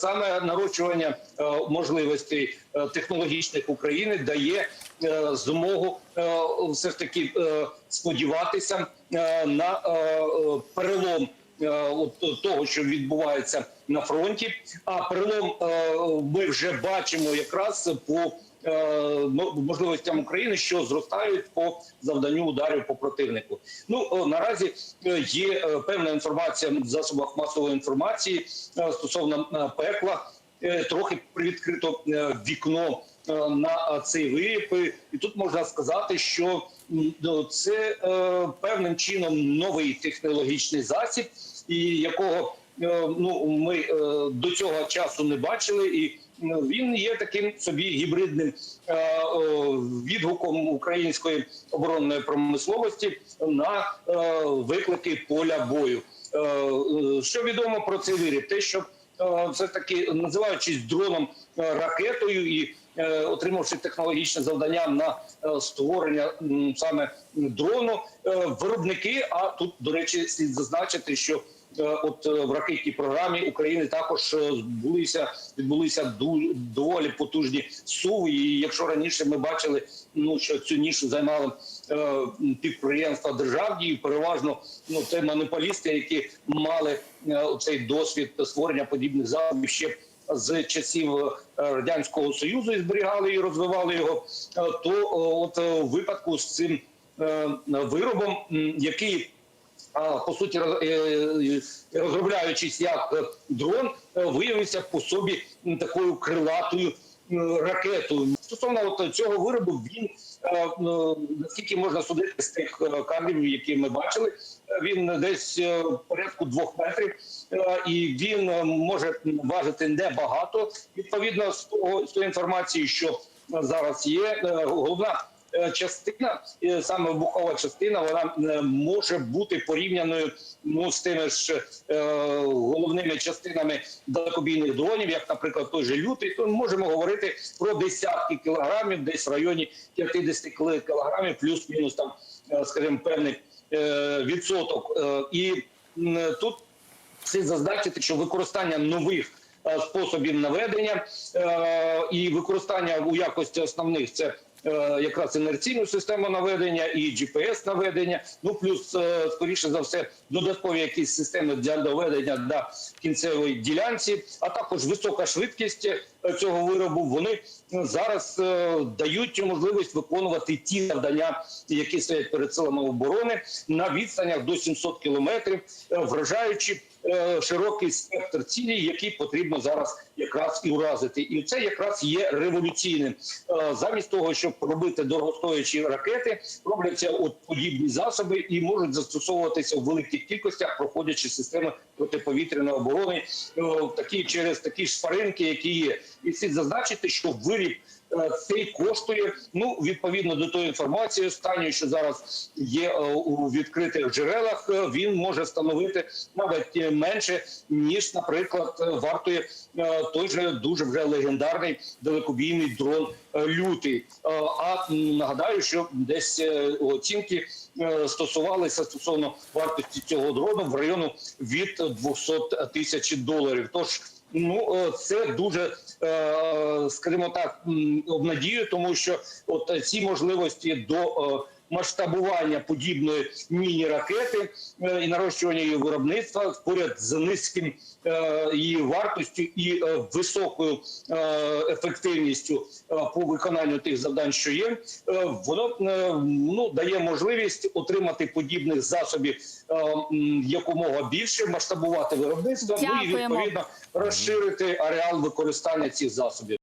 Саме нарощування е, можливостей е, технологічних України дає е, змогу все ж таки сподіватися на перелом того, що відбувається на фронті. А перелом ми вже бачимо якраз по можливостям України, що зростають по завданню ударів по противнику. Ну наразі е, є е, певна інформація в засобах масової інформації е, стосовно е, пекла. Е, Трохи привідкрито е, вікно е, на е, цей виріб. І тут можна сказати, що ну, це е, певним чином новий технологічний засіб, і якого е, ну ми е, до цього часу не бачили, і ну, він є таким собі гібридним е, е, відгуком української оборонної промисловості на е, виклики поля бою. Е, е, Що відомо про цей виріб? Те, що е, все таки називаючись дроном е, ракетою і е, отримавши технологічне завдання на е, створення саме дрону, е, виробники. А тут до речі, слід зазначити, що е, от е, в ракетній програмі України також е, відбулися відбулися доволі потужні суви. І якщо раніше ми бачили, ну що цю нішу займали е, підприємства державні, і переважно ну це монополісти, які мали е, цей досвід створення подібних засобів ще з часів е, радянського союзу і зберігали і розвивали його. е, То е, от е, в випадку з цим е, виробом, який по суті е, е, розробляючись як е, дрон, виявився по собі такою крилатою ракетою. Стосовно от цього виробу, він наскільки можна судити з тих кадрів, які ми бачили, він десь порядку двох метрів, і він може важити небагато. Відповідно з того з тої інформації, що зараз є, головна частина, е, саме вибухова частина, вона е, може бути порівняною ну з тими ж е, головними частинами далекобійних дронів, як, наприклад, той же лютий, то ми можемо говорити про десятки кілограмів, десь в районі 50 кілограмів, плюс-мінус там, е, скажімо, певний е, відсоток. Е, і м, тут слід зазначити, що використання нових е, способів наведення е, і використання у якості основних це. Е, Якраз інерційну систему наведення і GPS наведення, ну плюс е, скоріше за все додаткові якісь системи для доведення до кінцевої ділянці, а також висока швидкість е, цього виробу. Вони зараз дають можливість виконувати ті завдання, які стоять перед силами оборони на відстанях до 700 кілометрів, вражаючи широкий спектр цілей, які потрібно зараз якраз і уразити. І це якраз є революційним. Е, Замість того, щоб робити дорогостоячі ракети, робляться от подібні засоби і можуть застосовуватися в великих кількостях, проходячи системи протиповітряної оборони, е, такі через такі шпаринки, які є. І слід зазначити, що виріб е, цей коштує ну відповідно до тої інформації, останньої, що зараз є е, у відкритих джерелах. е, Він може становити навіть е, менше ніж, наприклад, е, вартує е, той же дуже вже легендарний далекобійний дрон е, лютий. Е, А нагадаю, що десь е, оцінки е, стосувалися стосовно вартості цього дрону в району від 200 тисяч доларів. Тож Ну, е, це дуже, е, скажімо так, в обнадію, тому що от ці можливості до е, масштабування подібної міні-ракети е, і нарощування її виробництва поряд з низьким е, її вартостю і е, високою ефективністю по виконанню тих завдань, що є, воно ну дає можливість отримати подібних засобів якомога більше, масштабувати виробництво, ну і відповідно розширити ареал використання цих засобів.